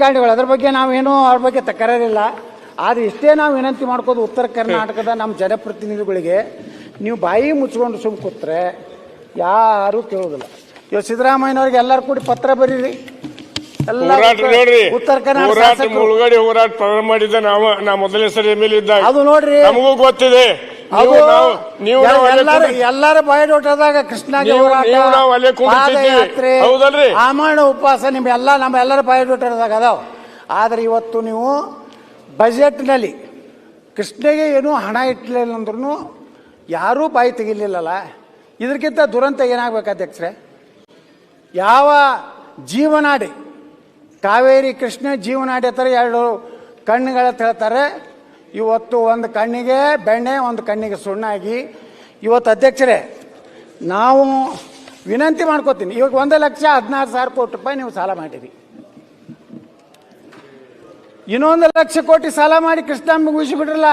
ರಾಜಕಾರಣಿಗಳು ಅದ್ರ ಬಗ್ಗೆ ನಾವೇನು ಅವ್ರ ಬಗ್ಗೆ ತಕರಾರಿಲ್ಲ. ಆದ್ರೆ ಇಷ್ಟೇ ನಾವು ವಿನಂತಿ ಮಾಡ್ಕೋದು ಉತ್ತರ ಕರ್ನಾಟಕದ ನಮ್ಮ ಜನಪ್ರತಿನಿಧಿಗಳಿಗೆ. ನೀವು ಬಾಯಿ ಮುಚ್ಕೊಂಡು ಸುಮ್ ಕೂತ್ರೆ ಯಾರು ಕೇಳೋದಿಲ್ಲ. ಇವಾಗ ಸಿದ್ದರಾಮಯ್ಯನವ್ರಿಗೆ ಎಲ್ಲರೂ ಕೂಡಿ ಪತ್ರ ಬರೀರಿ. ಹೋರಾಟ ನೋಡ್ರಿ ಉತ್ತರ ಕರ್ನಾಟಕ ಹೋರಾಟ ಮುಳುಗಡೆ ಹೋರಾಟ ಪ್ರಾರಂಭ ಮಾಡಿದ್ದ ನಾವು ನಾ ಮೊದಲನೇ ಸರಿ ಎಂ ಎಲ್ ಇದ್ದಾಗ. ಅದು ನೋಡ್ರಿ. ನಮಗೂ ಗೊತ್ತಿದೆ. ಅದು ನೀವು ಅಲ್ಲೇ ಎಲ್ಲಾರ ಕೂಡಿ- ಎಲ್ಲಾರ ಬಯೋಡಾಟದಾಗ ಕೃಷ್ಣಗೆ ನೀವು- ಹೋರಾಟ ನೀವು ನಾವು ಅಲ್ಲೇ ಕುಂಡಿರ್ತಿದ್ವಿ. ಪಾದಯಾತ್ರೆ ಹೌದಲ್ರಿ? ಆಮರಣ ಉಪವಾಸ ನಮ್ಮ ಎಲ್ಲರ ಬಯಡೋಟದಾಗ ಅದಾವ. ಆದ್ರೆ ಇವತ್ತು ನೀವು ಬಜೆಟ್ನಲ್ಲಿ ಕೃಷ್ಣಗೆ ಏನೂ ಹಣ ಇಟ್ಟಲಿಲ್ಲ ಅಂದ್ರೂ ಯಾರೂ ಬಾಯಿ ತೆಗಿಲಿಲ್ಲಲ್ಲ. ಇದಕ್ಕಿಂತ ದುರಂತ ಏನಾಗ್ಬೇಕು ಅಧ್ಯಕ್ಷರೇ? ಯಾವ ಜೀವನಾಡಿ ಕಾವೇರಿ ಕೃಷ್ಣ ಜೀವನ ಹತ್ರ ಎರಡು ಕಣ್ಣುಗಳ ಹೇಳ್ತಾರೆ. ಇವತ್ತು ಒಂದು ಕಣ್ಣಿಗೆ ಬೆಣ್ಣೆ, ಒಂದು ಕಣ್ಣಿಗೆ ಸುಣ್ಣಾಗಿ. ಇವತ್ತು ಅಧ್ಯಕ್ಷರೇ, ನಾವು ವಿನಂತಿ ಮಾಡ್ಕೋತೀನಿ. ಇವಾಗ ಒಂದು ಲಕ್ಷ ಹದಿನಾರು ಸಾವಿರ ಕೋಟಿ ರೂಪಾಯಿ ನೀವು ಸಾಲ ಮಾಡಿರಿ. ಇನ್ನೊಂದು ಲಕ್ಷ ಕೋಟಿ ಸಾಲ ಮಾಡಿ ಕೃಷ್ಣ ಮುಗಿಸಿಬಿಟ್ರಲ್ಲ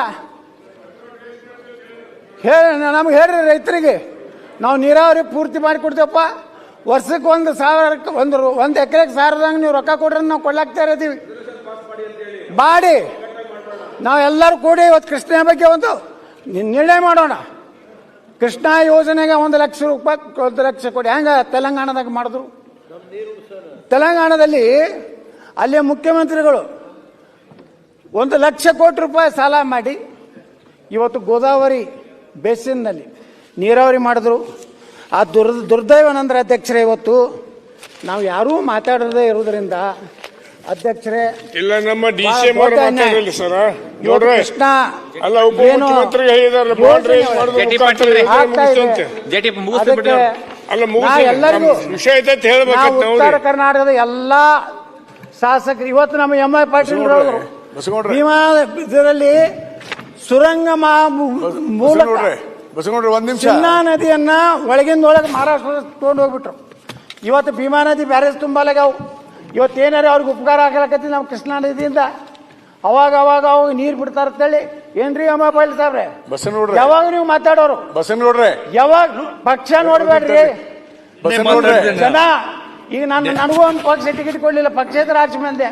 ಹೇಳ, ನಮ್ಗೆ ಹೇಳ್ರಿ ರೈತರಿಗೆ. ನಾವು ನೀರಾವರಿ ಪೂರ್ತಿ ಮಾಡಿ ಕೊಡ್ತೇವಪ್ಪ. ವರ್ಷಕ್ಕೆ ಒಂದು ಸಾವಿರಕ್ಕೆ ಒಂದು ಒಂದು ಎಕರೆಗೆ ಸಾವಿರದಂಗೆ ನೀವು ರೊಕ್ಕ ಕೊಡ್ರಿ ನಾವು ಕೊಡ್ಲಾಗ್ತಾ ಬಾಡಿ, ನಾವು ನಾವೆಲ್ಲರೂ ಕೂಡಿ ಇವತ್ತು ಕೃಷ್ಣ ಬಗ್ಗೆ ಒಂದು ನಿರ್ಣಯ ಮಾಡೋಣ. ಕೃಷ್ಣ ಯೋಜನೆಗೆ ಒಂದು ಲಕ್ಷ ರೂಪಾಯಿ ಒಂದು ಲಕ್ಷ ಕೊಡಿ. ಹೆಂಗ ತೆಲಂಗಾಣದಾಗ ಮಾಡಿದ್ರು? ತೆಲಂಗಾಣದಲ್ಲಿ ಅಲ್ಲಿಯ ಮುಖ್ಯಮಂತ್ರಿಗಳು ಒಂದು ಲಕ್ಷ ಕೋಟಿ ರೂಪಾಯಿ ಸಾಲ ಮಾಡಿ ಇವತ್ತು ಗೋದಾವರಿ ಬೇಸಿನ್ನಲ್ಲಿ ನೀರಾವರಿ ಮಾಡಿದ್ರು. ಆ ದುರ್ ದುರ್ದೈವನಂದ್ರೆ ಅಧ್ಯಕ್ಷರೇ ಇವತ್ತು ನಾವು ಯಾರೂ ಮಾತಾಡದೇ ಇರುವುದರಿಂದ ಅಧ್ಯಕ್ಷರೇ ಇಲ್ಲ ನಮ್ಮ ಡಿ ಸಿ ಎಂ. ಸರ್ ನೋಡ್ರಿ ಕೃಷ್ಣ ಅಲ್ಲ ಉಪ ಏನು ಮುಖ್ಯಮಂತ್ರಿಗೆ ಹೇಳಿದಾರಲ್ಲ ಬಾಂಡ್ ರೈಸ್ ಯೋಜನೆ ಮಾಡೋದು ಜಟಿ ಮುಖಾಂತರ ಪಾಟೀಲ್ ಯೋಜನೆ ಆಗ್ತಾ ಇದೆ. ಮುಗಿಸ್ತಂತೆ. ಜಟಿ ಮುಗಿಸ್ಲಿ ಅದಕ್ಕೆ ಅವ್ರು. ಅಲ್ಲ ನಾ ಮುಗಿಸಿ ಎಲ್ಲರಿಗೂ ವಿಷಯ ಐತೆ ಅಂತ ನಾವು ಹೇಳ್ಬೇಕಂತ ನಾವು ಉತ್ತರ ಕರ್ನಾಟಕದ ಎಲ್ಲಾ ಶಾಸಕರು ಇವತ್ತು ನಮ್ಮ ಎಂ ಐ ಪಾಟೀಲ್. ಭೀಮಾ ಇದರಲ್ಲಿ ಸುರಂಗ ಮಾ- ಮೂಲಕ ಬಸವನಗೌಡ್ರೆ ಬಸವನಗೌಡ್ರೆ ಒಂದ್ ನಿಮಿಷ. ಚಿನ್ನಾ ನದಿಯನ್ನ ಒಳಗಿಂದ ಒಳಗೆ ಮಹಾರಾಷ್ಟ್ರ ತೊಗೊಂಡು ಹೋಗ್ಬಿಟ್ರು. ಇವತ್ತು ಭೀಮಾ ನದಿ ಬ್ಯಾರೇಜ್ ತುಂಬಲಾಗ್ಯಾವು ಇವತ್ತು ಏನಾರ ಅವ್ರಿಗೆ ಉಪಕಾರ ಆಗಲಕತ್ತಿ ನಮ್ಮ ಕೃಷ್ಣಾ ನದಿಯಿಂದ? ಅವಾಗ ಅವಾಗ ಅವಾಗ ನೀರು ಬಿಡ್ತಾರ ಅಂತೇಳಿ. ಏನ್ರಿ ಅಮ್ಮ ಪಾಟೀಲ್ ಸಾಬ್ರೆ? ಬಸವನಗೌಡ್ರೆ ಯಾವಾಗ ನೀವು ಮಾತಾಡೋರು? ಬಸವನಗೌಡ್ರೆ ಯಾವಾಗ? ಪಕ್ಷ ನೋಡ್ಬೇಡ್ರಿ. ಬಸವನಗೌಡ್ರೆ ಜನ ಈಗ ನಾನು ನನಗೂ ಒಂದು ಪಕ್ಷ ಟಿಕೆಟ್ ಕೊಡ್ಲಿಲ್ಲ ಪಕ್ಷೇತರ ಆಚೆ ಮಂದೆ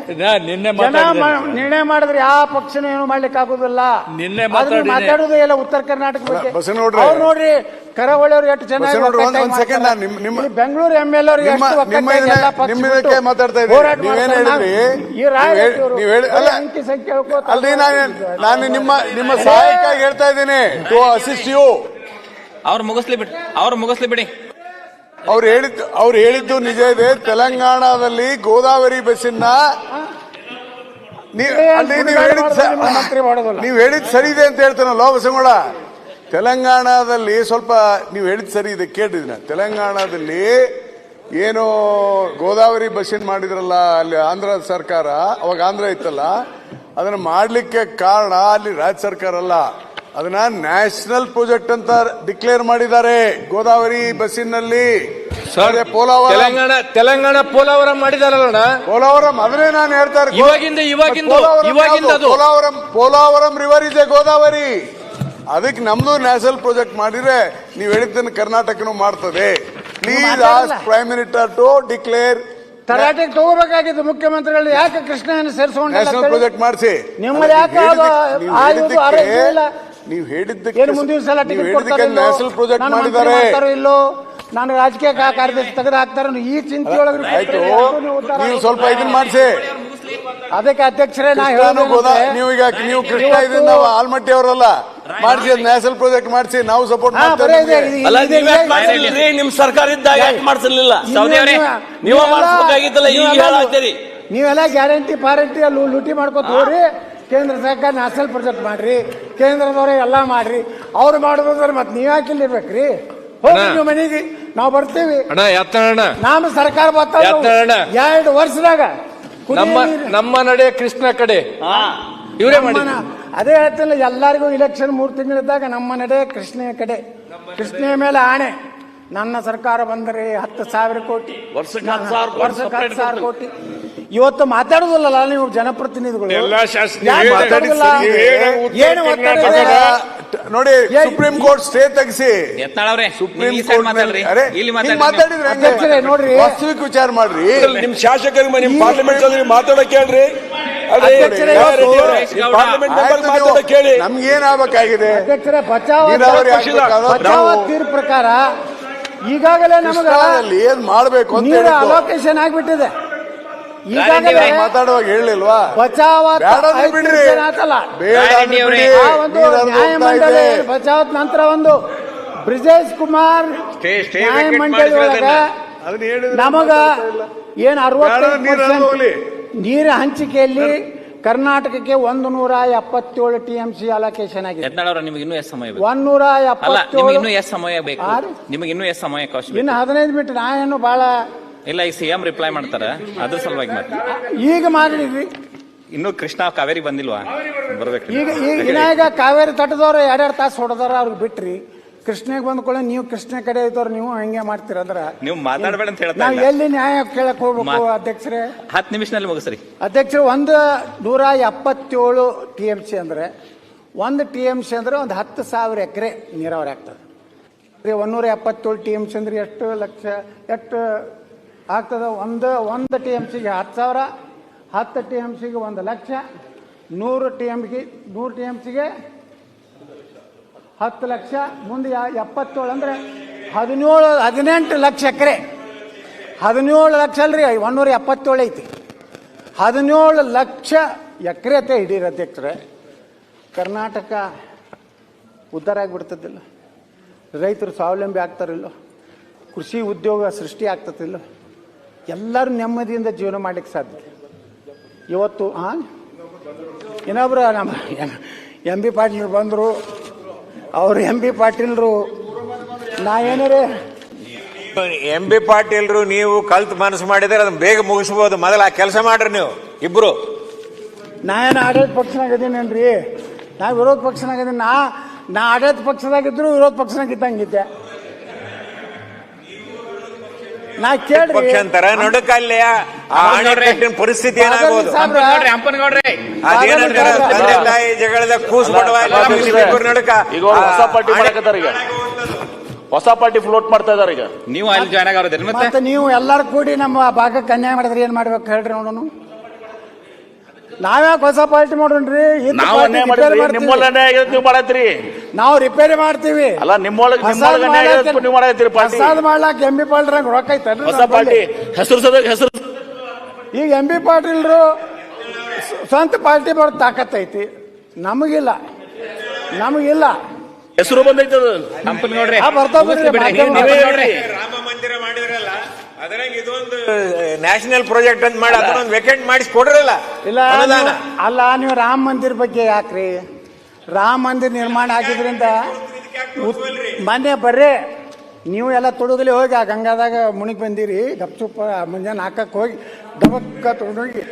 ನಿನ್ನೆ ಜನ ಮ- ನಿರ್ಣಯ ಮಾಡಿದ್ರೆ ಯಾವ ಪಕ್ಷನೂ ಏನು ಮಾಡ್ಲಿಕ್ಕೆ ಆಗುದಿಲ್ಲ ನಿನ್ನೆ ಮಾತಾಡಿದೆ. ಮಾತಾಡೋದೇ ಇಲ್ಲ ಉತ್ತರ ಕರ್ನಾಟಕ ಬಗ್ಗೆ ಬಸವನಗೌಡ್ರೆ. ಅವ್ರು ನೋಡ್ರಿ ಕರಾವಳಿಯವರು ಎಷ್ಟು ಚೆನ್ನಾಗಿ ಬಸವನಗೌಡ್ರೆ, ಒಂದ್- ಒಕ್ಕಟ್ಟಾಗಿ ಒಂದ್ second. ನಾನು ನಿಮ್- ನಿಮ್ಮ- ಇಲ್ಲಿ ಬೆಂಗಳೂರು ಎಂ ಎಲ್ ಅವರು ನಿಮ್ಮ- ಎಷ್ಟು ನಿಮ್ಮ ಒಕ್ಕಟ್ಟಾಗಿ ಇದನ್ನ- ಎಲ್ಲ ಪಕ್ಷ ನಿಮ್ಮ ಬಿಟ್ಟು ಇದಕ್ಕೆ ಮಾತಾಡ್ತಾ ಇದ್ದೀರಿ. ಹೋರಾಟ ನೀವೇನ್ ಮಾಡ್ತಾರೆ. ನಾವು- ಈ ರಾಯ ನೀವ್ ಹೇಳಿ- ನೀವ್ ಹೇಳಿ- ಅಲ್ಲ. ಅಂಕಿ ಸಂಖ್ಯೆ ಹೇಳ್ಕೊತ- ಅಲ್ರಿ ನಾನು ನಾನು ನಿಮ್ಮ ನಿಮ್ಮ ಸಹಾಯಕ್ಕಾಗಿ ಹೇಳ್ತಾ ಇದ್ದೀನಿ ಟು ಅಸಿಸ್ಟ್ ಯು ಅವ್ರು ಮುಗಿಸ್ಲಿ ಬಿಡಿ ಅವ್ರು ಮುಗಿಸ್ಲಿ ಬಿಡಿ ಅವ್ರು ಹೇಳಿದ್ದು ಅವ್ರು ಹೇಳಿದ್ದು ನಿಜ ಇದೆ. ತೆಲಂಗಾಣದಲ್ಲಿ ಗೋದಾವರಿ ಬಸ್ಸಿನ ನೀವ್ ಹೇಳಿದ್ ಸರಿ ಇದೆ ಅಂತ ಹೇಳ್ತಾನಲ್ಲ ಬಸಂಗೋಳ ತೆಲಂಗಾಣದಲ್ಲಿ ಸ್ವಲ್ಪ ನೀವು ಹೇಳಿದ್ ಸರಿ ಇದೆ ಕೇಳಿದ್ನ ತೆಲಂಗಾಣದಲ್ಲಿ ಏನು ಗೋದಾವರಿ ಬಸ್ಸಿನ ಮಾಡಿದ್ರಲ್ಲ ಅಲ್ಲಿ ಆಂಧ್ರ ಸರ್ಕಾರ ಅವಾಗ ಆಂಧ್ರ ಇತ್ತಲ್ಲ ಅದನ್ನ ಮಾಡ್ಲಿಕ್ಕೆ ಕಾರಣ ಅಲ್ಲಿ ರಾಜ್ಯ ಸರ್ಕಾರ ಅಲ್ಲ. ಅದನ್ನ ನ್ಯಾಷನಲ್ ಪ್ರಾಜೆಕ್ಟ್ ಅಂತ ಡಿಕ್ಲೇರ್ ಮಾಡಿದ್ದಾರೆ. ಗೋದಾವರಿ ಬಸ್ಸಿನಲ್ಲಿ. ಪೋಲಾವರಂ ತೆಲಂಗಾಣ ತೆಲಂಗಾಣ ಪೋಲಾವರಂ ಮಾಡಿದಾರಲ್ಲ ಪೋಲಾವರಂ ಅದನ್ನೇ ನಾನು ಹೇಳ್ತಾ ಇವಾಗಿಂದ ಇವಾಗಿಂದ- ಇವಾಗಿಂದ. ಪೋಲಾವರಂ ಪೋಲಾವರಂ ರಿವರ್ ಇದೆ ಗೋದಾವರಿ. ಅದಕ್ಕೆ ನಮ್ದು ನ್ಯಾಷನಲ್ ಪ್ರಾಜೆಕ್ಟ್ ಮಾಡಿದ್ರೆ ನೀವು ಹೇಳಿದ್ದನ್ನು ಕರ್ನಾಟಕನು ಮಾಡ್ತದೆ. Please. As prime minister to declare ತರಾಟೆಗೆ ತಗೋಬೇಕಾಗಿತ್ತು ಮುಖ್ಯಮಂತ್ರಿಗಳು. ಯಾಕೆ ಕೃಷ್ಣನ ಸೇರಿಸ್ಕೊಂಡು ನ್ಯಾಷನಲ್? ಪ್ರಾಜೆಕ್ಟ್ ಮಾಡಿಸಿ. ನಿಮ್ಮಲ್ಲಿ ಯಾಕೆ ನೀವು ಹೇಳಿದ್ದಕ್ಕೆ ಏನು ಮುಂದಿನ ಸಲ ಟಿಕೆಟ್ ಕೊಡ್ತಾರೋ? ನ್ಯಾಷನಲ್ ಪ್ರಾಜೆಕ್ಟ್ ಮಂತ್ರಿ ಮಾಡಿದ್ದಾರೆ. ಮಾಡ್ತಾರೋ ಇಲ್ಲೋ? ನಾನು ರಾಜಕೀಯ ಕಾ- ಕಾರ್ಯದರ್ಶಿ ತೆಗೆದು ಹಾಕ್ತಾರೋ ಈ ಚಿಂತೆಯೊಳಗೆ ಒಳಗೆ ಆಯ್ತು. ನೀವು ಸ್ವಲ್ಪ ಇದನ್ನ ಮಾಡಿಸಿ. ಅದಕ್ಕೆ ಅಧ್ಯಕ್ಷರೇ ನಾ ಕೃಷ್ಣನು ಗೋದಾ ನೀವು ಈಗ ನೀವು ಕೃಷ್ಣ ಇದನ್ನ ನಾವು ಆಲ್ಮಟ್ಟಿ ಅವರಲ್ಲ. ಮಾಡಿಸಿ ನ್ಯಾಷನಲ್ ಪ್ರಾಜೆಕ್ಟ್ ಮಾಡಿಸಿ ನಾವು ಸಪೋರ್ಟ್ ಮಾಡ್ತೇವೆ ಅಲ್ಲ ನೀವ್ ಯಾಕೆ ನಿಮ್ ಸರ್ಕಾರ ಇದ್ದಾಗ ಯಾಕೆ ಮಾಡ್ಸಿರ್ಲಿಲ್ಲ? ನೀವು- ಸೌದಿ ಅವರೇ, ನೀವು- ಮಾಡಿಸ್ಬೇಕಾಗಿತ್ತಲ್ಲ, ಈಗ ನೀವೆಲ್ಲ- ನೀವೆಲ್ಲ ಗ್ಯಾರಂಟಿ ಪಾರಂಟಿ ಅಲ್ಲಿ ಲೂಟಿ ಮಾಡ್ಕೊತ ಹೋಗ್ರಿ. ಕೇಂದ್ರ ಸರ್ಕಾರ ನ್ಯಾಷನಲ್ ಪ್ರೊಜೆಕ್ಟ್ ಮಾಡ್ರಿ ಕೇಂದ್ರದವ್ರೆ ಎಲ್ಲ ಮಾಡ್ರಿ. ಅವ್ರು ಮಾಡೋದ್ರ ಮತ್ತೆ ನೀವ್ ಯಾಕೆ ಇಲ್ಲಿ ಇರ್ಬೇಕ್ರಿ ಹೋಗಿ ಅಣ್ಣ. ನೀವು ಮನೆಗೆ. ನಾವು ಬರ್ತೀವಿ. ಅಣ್ಣ ಯತ್ನಣ್ಣ ನಮ್ಮ ಸರ್ಕಾರ ಬರ್ತಾ. ಎರಡು ವರ್ಷದಾಗ. ಕುಡಿಯೋ ನಮ್ಮ ನೀರು- ನಮ್ಮ ನಡೆ ಕೃಷ್ಣ ಕಡೆ. ಇವರೇ ಮಾಡಿ ನಮ್ಮನ- ಅದೇ ಹೇಳ್ತಿಲ್ಲ ಎಲ್ಲರಿಗೂ ಇಲೆಕ್ಷನ್ ಮೂರು ತಿಂಗಳಿದ್ದಾಗ ನಮ್ಮ ನಡೆ ಕೃಷ್ಣ ಕಡೆ. ಕೃಷ್ಣ ಮೇಲೆ ಆಣೆ. ನನ್ನ ಸರ್ಕಾರ ಬಂದರೆ ಹತ್ತು ಸಾವಿರ ಕೋಟಿ. ವರ್ಷಕ್ಕೆ ಹತ್ತು ಸಾವಿರ ಕೋಟಿ. ವರ್ಷಕ್ಕೆ ಹತ್ತು separate ಸಾವಿರ ಕೋಟಿ. ಇವತ್ತು ಮಾತಾಡೋದಲ್ಲ ನೀವು ಜನಪ್ರತಿನಿಧಿಗಳು? ಎಲ್ಲಾ ಶಾಸಕ ಯಾಕ್ ನೀವೇ ಮಾತಾಡುದಿಲ್ಲ? ನೀವೇ ಉತ್ತರ ಏನು ಒತ್ತಡ ಇದೆ? ಕರ್ನಾಟಕದ ನೋಡಿ ಏ- ಸುಪ್ರೀಂ ಕೋರ್ಟ್ ಸ್ಟೇ ತೆಗಿಸಿ. ಯತ್ನಾಳ್ ಅವ್ರೆ ಸುಪ್ರೀಂ ಈ ಸೈಡ್ ಕೋರ್ಟ್ ಮಾತಾಡ್ರಿ. ಇಲ್ಲಿ ಹಿಂಗ್ ಮಾತಾಡ್ರಿ. ಮಾತಾಡಿದ್ರೆ ಹೆಂಗೆ? ಅಧ್ಯಕ್ಷರೇ, ನೋಡ್ರಿ. ವಾಸ್ತವಿಕ ವಿಚಾರ ಮಾಡ್ರಿ. ನಿಮ್ ಶಾಸಕರಿಗೆ ನಿಮ್ ಪಾರ್ಲಿಮೆಂಟ್ ಅಲ್ಲಿ ಮಾತಾಡಕ್ ಹೇಳ್ರಿ ಅಲ್ರಿ ಅಧ್ಯಕ್ಷರೇ, ಯಾರು ಇವತ್ತು- ಪಾರ್ಲಿಮೆಂಟ್ ಮೆಂಬರ್ ಆಯ್ತು ಮಾತಾಡಕ್ ಹೇಳಿ ನೀವು- ನಮ್ಗೇನಾಗಬೇಕಾಗಿದೆ? ಅಧ್ಯಕ್ಷರೇ ಬಚಾವ್ ನೀರಾವರಿ ಪಕ್ಷದ- ಆಗ್ಬೇಕಾದ್ರೆ ಬಚಾವ್ ನಾವು ತೀರ್ಪು ಪ್ರಕಾರ ಈಗಾಗಲೇ ನಮಗೆ ಕೃಷ್ಣಾದಲ್ಲಿ ಏನ್ ಮಾಡ್ಬೇಕು ಅಂತ ನೀರು ಅಲೋಕೇಶನ್ ಆಗ್ಬಿಟ್ಟಿದೆ. ಈಗಾಗಲೇ. ಮಾತಾಡುವಾಗ ಹೇಳಿಲ್ವಾ? ಬಚಾವತ್ ಬೇಡ ಅಂದ್ರೆ ಬಿಡ್ರಿ. ಹಾಕಲ್ಲ ಬೇಡ ಅಂದ್ರೆ ಬಿಡಿ. ಆ ಒಂದು ನೀರು ಹರಿದು ಹೋಗ್ತಾ ನ್ಯಾಯಮಂಡಳಿ ಇದೆ. ಬಚಾವ್ ನಂತರ ಒಂದು ಬ್ರಿಜೇಶ್ ಕುಮಾರ್ ಸ್ಟೇ stay ನ್ಯಾಯಮಂಡಳಿ vacate ಒಳಗ ಅದನ್ನ ಹೇಳಿದ್ರೆ ನಮಗ ಏನ್ ಅರವತ್ತೈದು ನೀರು ಹೋಗ್ಲಿ. ನೀರ ಹಂಚಿಕೆಯಲ್ಲಿ ಕರ್ನಾಟಕಕ್ಕೆ ಒಂದು ನೂರ ಎಪ್ಪತ್ತೇಳು ಟಿ ಎಂ ಸಿ ಅಲೋಕೇಶನ್ ಆಗಿದೆ. ಯತ್ನಾಳ್ ಅವ್ರೆ ನಿಮಗೆ ಇನ್ನೂ ಎಷ್ಟು ಸಮಯ ಬೇಕು. ಒಂದೂರ ಅಲ್ಲ ನಿಮಗೆ ಎಪ್ಪತ್ತೇಳು ಇನ್ನೂ ಎಷ್ಟು ಸಮಯ ಬೇಕು? ನಿಮಗೆ ಇನ್ನೂ ಎಷ್ಟು ಸಮಯ ಕಾಸ್ಟ್ ಬೇಕು ಇನ್ನು ಹದಿನೈದು ಮಿನಿಟ್ ನಾ ಏನು ಬಹಳ ಇಲ್ಲ ಈಗ ಸಿ ಎಂ ರಿಪ್ಲೈ ಮಾಡ್ತಾರೆ. ಅದ್ರ ಸಲುವಾಗಿ ಮತ್ತೆ. ಈಗ ಮಾಡಿದ್ರಿ ಇನ್ನು ಕೃಷ್ಣ ಕಾವೇರಿ ಬಂದಿಲ್ವಾ? ಬರ್ಬೇಕು. ಈಗ ಈಗ ಈಗ ಕಾವೇರಿ ತಟ್ಟದವ್ರು ಎರಡೆರಡು ತಾಸು ಹೊಡೆದಾರ ಅವ್ರಿಗೆ ಬಿಟ್ರಿ. ಕೃಷ್ಣಗೆ ಬಂದ್ಕೊಳ್ಳಿ ನೀವು ಕೃಷ್ಣ ಕಡೆ ಇದ್ದವ್ರು ನೀವು ಹಂಗೆ ಮಾಡ್ತೀರಂದ್ರ ನೀವು ಮಾತಾಡಬೇಡ ಅಂತ ಹೇಳ್ತಾ ನಾವು ಇಲ್ಲ. ಎಲ್ಲಿ ನ್ಯಾಯ ಕೇಳಕ್ ಹೋಗ್ಬೇಕು ಅಧ್ಯಕ್ಷರೇ? ಹತ್ತು ನಿಮಿಷದಲ್ಲಿ ಮುಗಿಸ್ರಿ. ಅಧ್ಯಕ್ಷರು ಒಂದು ನೂರ ಎಪ್ಪತ್ತೇಳು ಟಿ ಎಂ ಸಿ ಅಂದ್ರೆ ಒಂದು ಟಿ ಎಂ ಸಿ ಅಂದ್ರೆ ಒಂದು ಹತ್ತು ಸಾವಿರ ಎಕರೆ ನೀರಾವರಿ ಆಗ್ತದೆ. ರೀ ಒಂದೂರ ಎಪ್ಪತ್ತೇಳು ಟಿ ಎಂ ಸಿ ಅಂದ್ರೆ ಎಷ್ಟು ಲಕ್ಷ ಎಷ್ಟು ಆಗ್ತದೆ ಒಂದು ಒಂದು ಟಿ ಎಂ ಸಿಗೆ ಹತ್ತು ಸಾವಿರ, ಹತ್ತು ಟಿ ಎಂ ಸಿಗೆ ಒಂದು ಲಕ್ಷ, ನೂರು ಟಿ ಎಮ್ಗೆ ನೂರು ಟಿ ಎಂ ಸಿಗೆ ಹತ್ತು ಲಕ್ಷ, ಮುಂದೆ ಎಪ್ಪತ್ತೇಳು ಅಂದರೆ ಹದಿನೇಳು, ಹದಿನೆಂಟು ಲಕ್ಷ ಎಕರೆ. ಹದಿನೇಳು ಲಕ್ಷ ಅಲ್ರಿ ಒಂದೂರ ಎಪ್ಪತ್ತೇಳು ಐತಿ. ಹದಿನೇಳು ಲಕ್ಷ ಎಕರೆ ಅಂತ ಹಿಡೀರಿ ಅಧ್ಯಕ್ಷರೇ ಕರ್ನಾಟಕ ಉದ್ಧಾರ ಆಗಿಬಿಡ್ತದಿಲ್ಲ ರೈತರು ಸ್ವಾವಲಂಬಿ ಆಗ್ತಾರಿಲ್ಲ. ಕೃಷಿ ಉದ್ಯೋಗ ಸೃಷ್ಟಿ ಆಗ್ತದಿಲ್ಲ ಎಲ್ಲರೂ ನೆಮ್ಮದಿಯಿಂದ ಜೀವನ ಮಾಡ್ಲಿಕ್ಕೆ ಸಾಧ್ಯ. ಇವತ್ತು ಹಾಂ ಇನ್ನೊಬ್ರು ನಮ್ಮ ಎಂ ಬಿ ಪಾಟೀಲ್ ಬಂದರು. ಅವರು ಎಂ ಬಿ ಪಾಟೀಲ್ರು. ನಾ ಏನಾರೇ? ಎಂ ಬಿ ಪಾಟೀಲ್ರು ನೀವು ಕಲ್ತು ಮನಸ್ಸು ಮಾಡಿದ್ರೆ ಅದನ್ನ ಬೇಗ ಮುಗಿಸ್ಬೋದು. ಮೊದಲ ಆ ಕೆಲಸ ಮಾಡ್ರಿ ನೀವು ಇಬ್ರು. ನಾ ಏನು ಆಡಳಿತ ಪಕ್ಷನಾಗ ಇದೀನೇನ್ರಿ? ನಾ ವಿರೋಧ ಪಕ್ಷನಾಗ ಇದೀನಿ. ನಾ ನಾ ಆಡಳಿತ ಪಕ್ಷದಾಗಿದ್ರು ವಿರೋಧ ಪಕ್ಷನಾಗ ಇದ್ದಂಗಿದ್ದೆ ನಾ ಕೇಳ್ರಿ. ಪಕ್ಷ ಅಂತಾರ ನಡುಕಲ್ಲಿ ಆ ಅಣೆಕಟ್ಟಿನ ಪರಿಸ್ಥಿತಿ ಏನಾಗಬಹುದು ನೋಡ್ರಿ ಹಂಪನಗೌಡ್ರಿ ಅದೇನಂತಾರ ತಂದೆ ತಾಯಿ ಜಗಳದ ಕೂಸ್ ಪಡುವ ಇಬ್ಬರು ನಡುಕ. ಈಗ ಅವ್ರು ಹೊಸ ಪಾರ್ಟಿ ಮಾಡಕತ್ತಾರ ಈಗ. ಹೊಸ ಪಾರ್ಟಿ ಫ್ಲೋಟ್ ಮಾಡ್ತಾ ಇದಾರೆ ಈಗ. ನೀವು ಅಲ್ಲಿ ಜಾಯ್ನ್ ಆಗೋದ್ರಿ ಮತ್ತೆ? ಮತ್ತೆ ನೀವು ಎಲ್ಲರೂ ಕೂಡಿ ನಮ್ಮ ಭಾಗಕ್ಕೆ ಅನ್ಯಾಯ ಮಾಡಿದ್ರೆ ಏನ್ ಮಾಡ್ಬೇಕು ಹೇಳ್ರಿ ನೋಡೋಣ ನಾವ್ಯಾಕೆ ಹೊಸ ಪಾರ್ಟಿ ಮಾಡೋಣ್ರಿ? ಇದ್ದ ನಾವು ಅನ್ಯಾಯ ರಿಪೇರಿ ಮಾಡಿದ್ರಿ ಮಾಡ್ತೀವಿ. ಅನ್ಯಾಯ ನೀವು ಮಾಡತ್ರಿ ನಾವು ರಿಪೇರಿ ಮಾಡ್ತೀವಿ. ಅಲ್ಲ ನಿಮ್ಮೊಳಗೆ ಅನ್ಯಾಯ ನೀವು ಮಾಡತ್ರಿ ಪಾರ್ಟಿ. ಮಾಡ್ಲಾಕ ಎಂ ಬಿ ಪಾಟೀಲ್ ರೊಕ್ಕ ಐತಲ್ರಿ ಹೊಸ ಪಾರ್ಟಿ? ಹೆಸರು ಸದ ಹೆಸರು ಈಗ ಎಂ ಬಿ ಪಾಟೀಲ್ರು ಸ್- ಸ್ವಂತ ಪಾರ್ಟಿ ಬರೋ ತಾಕತ್ತೈತಿ ನಮಗಿಲ್ಲ. ನಮಗಿಲ್ಲ. ಹೆಸರು ಬಂದೈತದ. ಅದು ಹಂಪನಗೌಡ್ರಿ ಆ, ಬರ್ತಾವ್ ಬಿಡ್ರಿ, ಮಾಧ್ಯಮ ನೀವೇ ನೋಡ್ರಿ. ಹೇಳ್ರಿ. ರಾಮ ಮಂದಿರ ಮಾಡಿದ್ರಲ್ಲ ಅದ್ರಾಗ ಇದೊಂದು ನ್ಯಾಷನಲ್ ಪ್ರಾಜೆಕ್ಟ್ ಅಂತ ಮಾಡಿ ಅದನ್ನೊಂದು ವೆಕೆಂಟ್ ಮಾಡಿಸಿ ಕೊಡ್ರಲ್ಲ ಇಲ್ಲ ಅನುದಾನ. ನೀವು- ಅಲ್ಲ ನೀವು ರಾಮ ಮಂದಿರ ಬಗ್ಗೆ ಯಾಕ್ರಿ? ರಾಮ ಮಂದಿರ ನಿರ್ಮಾಣ ಆಗಿದ್ರಿಂದ ಉತ್- ಮೊನ್ನೆ ಬರ್ರಿ. ನೀವು ಎಲ್ಲ ತೊಡಗಲಿ ಹೋಗಿ ಆ ಗಂಗಾದಾಗ ಮುಣಿಗೆ ಬಂದಿರಿ. ಗಪ್ಚುಪ್ಪ ಮುಂಜಾನೆ ಹಾಕಕ್ಕೆ ಹೋಗಿ ಡಬಕ್ಕ ತೊಗೊಂಡೋಗಿ